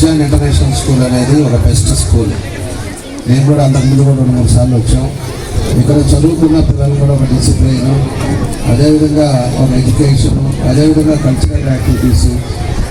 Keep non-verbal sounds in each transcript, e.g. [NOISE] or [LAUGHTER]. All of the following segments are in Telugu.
క్రిస్టియన్ ఇంటర్నేషనల్ స్కూల్ అనేది ఒక బెస్ట్ స్కూల్ నేను కూడా అంతకుముందు కూడా రెండు మూడు సార్లు వచ్చాం. ఇక్కడ చదువుకున్న పిల్లలు కూడా ఒక డిసిప్లైన్ అదేవిధంగా ఒక ఎడ్యుకేషన్ అదేవిధంగా కల్చరల్ యాక్టివిటీస్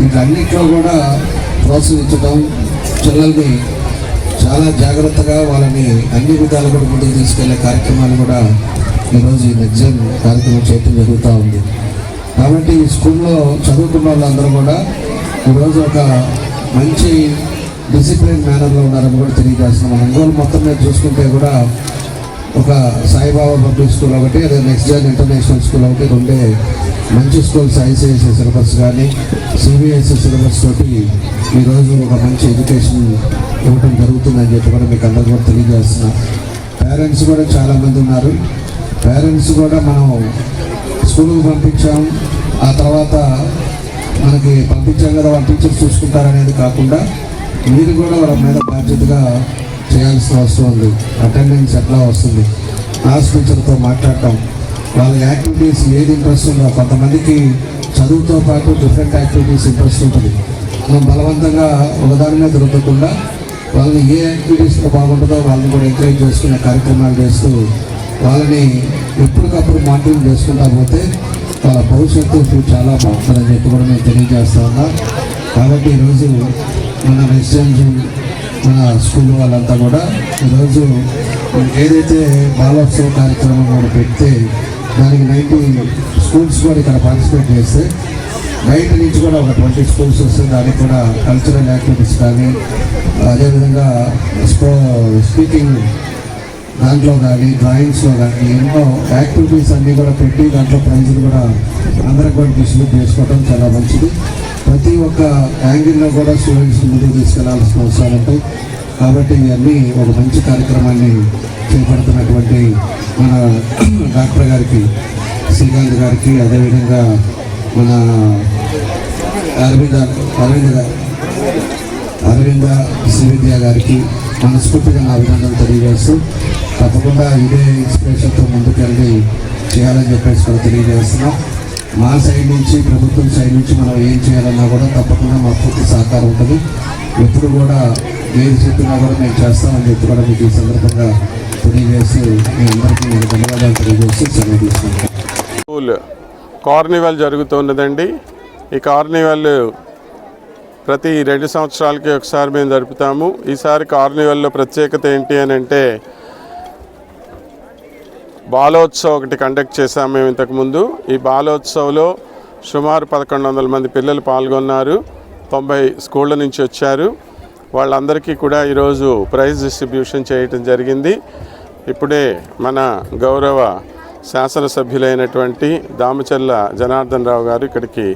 వీటన్నిటిలో కూడా ప్రోత్సహించడం పిల్లల్ని చాలా జాగ్రత్తగా వాళ్ళని అన్ని విధాలు కూడా ముందుకు తీసుకెళ్ళే కార్యక్రమాలు కూడా ఈరోజు ఈ ఎగ్జామ్ కార్యక్రమం చేయటం జరుగుతూ ఉంది. కాబట్టి ఈ స్కూల్లో చదువుకున్న వాళ్ళందరూ కూడా ఈరోజు ఒక మంచి డిసిప్లిన్ మేనర్లో ఉన్నారని కూడా తెలియజేస్తున్నాం. ఒంగోలు మొత్తం మీద చూసుకుంటే కూడా ఒక సాయిబాబా పబ్లిక్ స్కూల్ ఒకటి అదే నెక్స్ట్ జాన్ ఇంటర్నేషనల్ స్కూల్ ఒకటి రెండే మంచి స్కూల్స్ ఐసిఐసి సిలబస్ కానీ సిబిఎస్ఈ సిలబస్ తోటి ఈరోజు ఒక మంచి ఎడ్యుకేషన్ ఇవ్వడం జరుగుతుందని చెప్పి కూడా మీకు అందరూ కూడా తెలియజేస్తున్నాం. పేరెంట్స్ కూడా చాలామంది ఉన్నారు. పేరెంట్స్ కూడా మనం స్కూల్కి పంపించాం. ఆ తర్వాత మనకి పంపించాం కదా వాళ్ళ టీచర్స్ చూసుకుంటారనేది కాకుండా మీరు కూడా వాళ్ళ మీద బాధ్యతగా చేయాల్సిన అవసరం ఉంది. అటెండెన్స్ ఎట్లా వస్తుంది? క్లాస్ టీచర్తో మాట్లాడటం వాళ్ళ యాక్టివిటీస్ ఏది ఇంట్రెస్ట్ ఉందో కొంతమందికి చదువుతో పాటు డిఫరెంట్ యాక్టివిటీస్ ఇంట్రెస్ట్ ఉంటుంది. మనం బలవంతంగా ఒకదాని మీద రుద్దకుండా వాళ్ళని ఏ యాక్టివిటీస్లో బాగుంటుందో వాళ్ళని కూడా ఎంకరేజ్ చేసుకునే కార్యక్రమాలు చేస్తూ వాళ్ళని ఎప్పటికప్పుడు మానిటరింగ్ చేసుకుంటా పోతే వాళ్ళ భవిష్యత్తు చాలా బాగుంటుందని చెప్పి కూడా మేము తెలియజేస్తా ఉన్నాం. కాబట్టి ఈరోజు మన రెసిడెన్స్ మన స్కూల్ వాళ్ళంతా కూడా ఈరోజు ఏదైతే బాలోత్సవ కార్యక్రమం కూడా పెడితే దానికి నైంటీ స్కూల్స్ కూడా ఇక్కడ పార్టిసిపేట్ చేస్తే బయట నుంచి కూడా ఒక ట్వంటీ స్కూల్స్ వస్తే దానికి కూడా కల్చరల్ యాక్టివిటీస్ కానీ అదేవిధంగా స్పో స్పీకింగ్ దాంట్లో కానీ డ్రాయింగ్స్లో కానీ ఎన్నో యాక్టివిటీస్ అన్నీ కూడా పెట్టి దాంట్లో ప్రైజులు కూడా అందరికి కూడా డిస్ట్రిబ్యూట్ చేసుకోవడం చాలా మంచిది. ప్రతి ఒక్క యాంగిల్లో కూడా స్టూడెంట్స్ ముందుకు తీసుకెళ్ళాల్సిన అవసరాలు ఉంటాయి కాబట్టి ఇవన్నీ ఒక మంచి కార్యక్రమాన్ని చేపడుతున్నటువంటి మన [CLEARS THROAT] డాక్టర్ గారికి శ్రీకాంత్ గారికి అదేవిధంగా మన అరవింద అరవింద అరవింద శ్రీవిద్య గారికి మనస్ఫూర్తిగా నా అభినందనలు తెలియజేస్తూ తప్పకుండా ఇదే ఇన్స్పిరేషన్తో ముందుకెళ్ళి చేయాలని చెప్పేసి కూడా తెలియజేస్తున్నాం. మా సైడ్ నుంచి ప్రభుత్వం సైడ్ నుంచి మనం ఏం చేయాలన్నా కూడా తప్పకుండా మా పూర్తి సహకారం ఉంటుంది. ఎప్పుడు కూడా ఏది చెప్పినా కూడా మేము చేస్తామని చెప్పి కూడా మీకు ఈ సందర్భంగా తెలియజేస్తూ మీ అందరికీ నేను ధన్యవాదాలు తెలియజేస్తూ సెలవు తీసుకుంటాను స్కూల్ కార్నివల్ జరుగుతున్నదండి. ఈ కార్నివల్ ప్రతి రెండు సంవత్సరాలకి ఒకసారి మేము జరుపుతాము. ఈసారి కార్నివల్లో ప్రత్యేకత ఏంటి అని అంటే బాలోత్సవ్ ఒకటి కండక్ట్ చేశాము మేము ఇంతకుముందు ఈ బాలోత్సవ్లో సుమారు పదకొండు వందల మంది పిల్లలు పాల్గొన్నారు. తొంభై స్కూళ్ళ నుంచి వచ్చారు. వాళ్ళందరికీ కూడా ఈరోజు ప్రైజ్ డిస్ట్రిబ్యూషన్ చేయటం జరిగింది. ఇప్పుడే మన గౌరవ శాసనసభ్యులైనటువంటి దామచల్ల జనార్దన్ రావు గారు ఇక్కడికి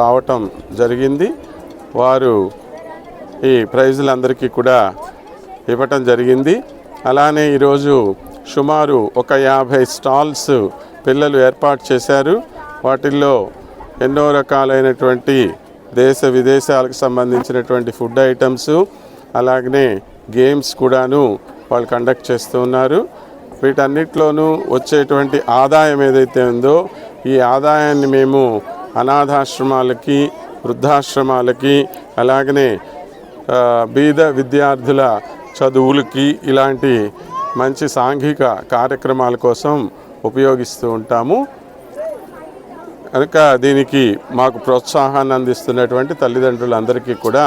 రావటం జరిగింది. వారు ఈ ప్రైజులందరికీ కూడా ఇవ్వటం జరిగింది. అలానే ఈరోజు సుమారు ఒక యాభై స్టాల్స్ పిల్లలు ఏర్పాటు చేశారు. వాటిల్లో ఎన్నో రకాలైనటువంటి దేశ విదేశాలకు సంబంధించినటువంటి ఫుడ్ ఐటమ్స్ అలాగనే గేమ్స్ కూడాను వాళ్ళు కండక్ట్ చేస్తూ ఉన్నారు. వీటన్నిటిలోనూ వచ్చేటువంటి ఆదాయం ఏదైతే ఉందో ఈ ఆదాయాన్ని మేము అనాథాశ్రమాలకి వృద్ధాశ్రమాలకి అలాగనే బీద విద్యార్థుల చదువులకి ఇలాంటి మంచి సాంఘిక కార్యక్రమాల కోసం ఉపయోగిస్తూ ఉంటాము. కనుక దీనికి మాకు ప్రోత్సాహాన్ని అందిస్తున్నటువంటి తల్లిదండ్రులందరికీ కూడా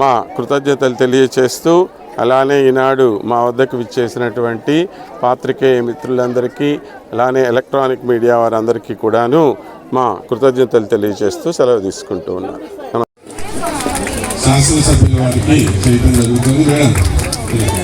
మా కృతజ్ఞతలు తెలియచేస్తూ అలానే ఈనాడు మా వద్దకు విచ్చేసినటువంటి పాత్రికేయ మిత్రులందరికీ అలానే ఎలక్ట్రానిక్ మీడియా వారందరికీ కూడాను మా కృతజ్ఞతలు తెలియజేస్తూ సెలవు తీసుకుంటూ ఉన్నాను. శాసనసభ్యుల వారికి చేయడం జరుగుతుంది. Madam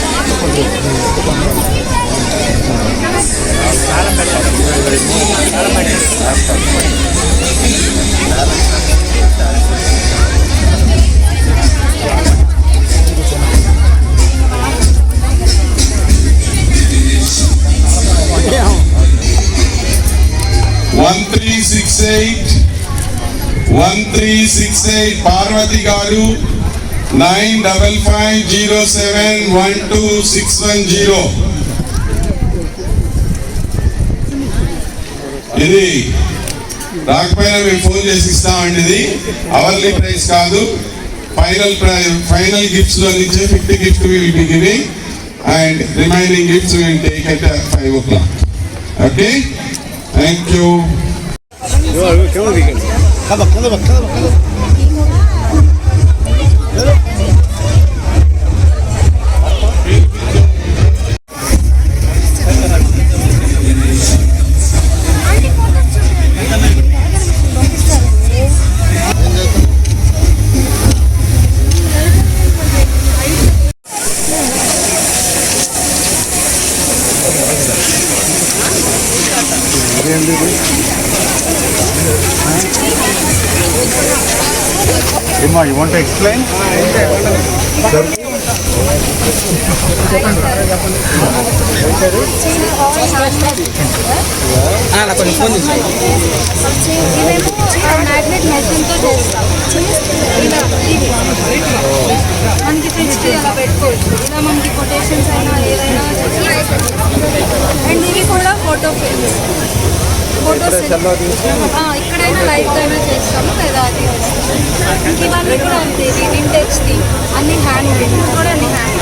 1368 Parvathi garu nine double five zero seven one two six one zero. ఇది రాకపోయినా మేము ఫోన్ చేసి ఇస్తామండి ఇది. అవర్లీ ప్రైస్ కాదు. ఫైనల్ ఫైనల్ గిఫ్ట్స్లో నుంచి fifty gift will be giving and remaining gifts will take at five o'clock okay thank you Emma, you want to explain? Magnet మెషిన్తో చేస్తాం మనకి ఫ్రిడ్జ్కి అలా పెట్టుకోవచ్చు ఇలా మనకి కొటేషన్స్ అయినా ఏదైనా అండ్ ఫోటోస్ ఇక్కడైనా లైట్ అయినా చేస్తాము లేదా అది ఇవన్నీ కూడా అంతే వింటేజ్ది అన్ని హ్యాండ్ మేడ్ కూడా అన్ని హ్యాండ్